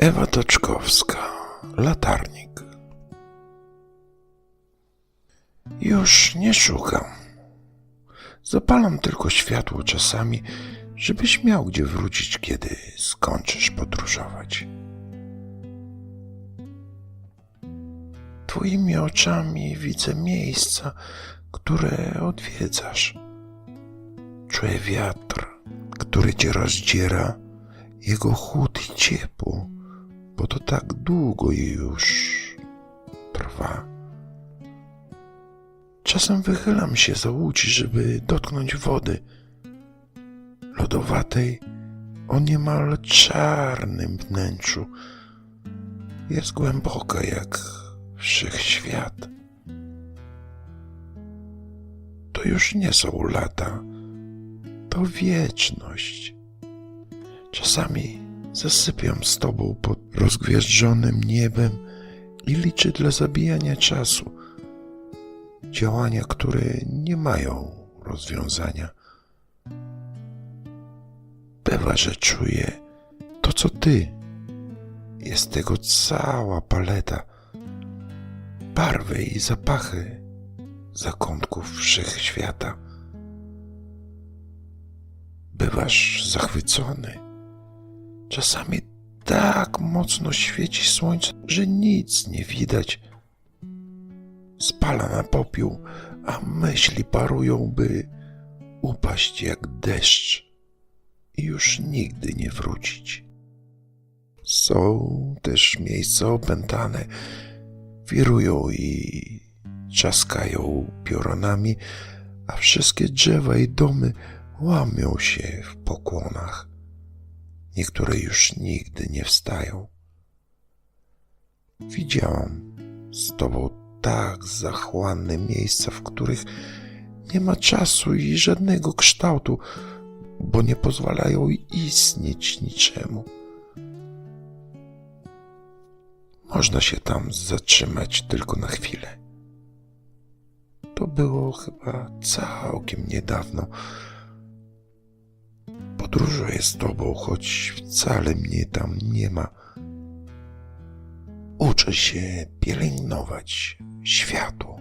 Ewa Toczkowska, latarnik. Już nie szukam. Zapalam tylko światło czasami, żebyś miał gdzie wrócić, kiedy skończysz podróżować. Twoimi oczami widzę miejsca, które odwiedzasz. Czuję wiatr, który cię rozdziera, jego chłód i ciepło, bo to tak długo już trwa. Czasem wychylam się za łódź, żeby dotknąć wody lodowatej o niemal czarnym wnętrzu. Jest głęboka jak wszechświat. To już nie są lata, to wieczność. Czasami zasypiam z tobą pod rozgwieżdżonym niebem i liczę dla zabijania czasu. Działania, które nie mają rozwiązania. Bywa, że czuję to, co ty. Jest tego cała paleta. Barwy i zapachy zakątków wszechświata. Bywasz zachwycony. Czasami tak mocno świeci słońce, że nic nie widać. Spala na popiół, a myśli parują, by upaść jak deszcz i już nigdy nie wrócić. Są też miejsca opętane, wirują i trzaskają piorunami, a wszystkie drzewa i domy łamią się w pokłonach. Niektóre już nigdy nie wstają. Widziałam z tobą tak zachłanne miejsca, w których nie ma czasu i żadnego kształtu, bo nie pozwalają istnieć niczemu. Można się tam zatrzymać tylko na chwilę. To było chyba całkiem niedawno. Podróżuję z tobą, choć wcale mnie tam nie ma. Uczę się pielęgnować światło.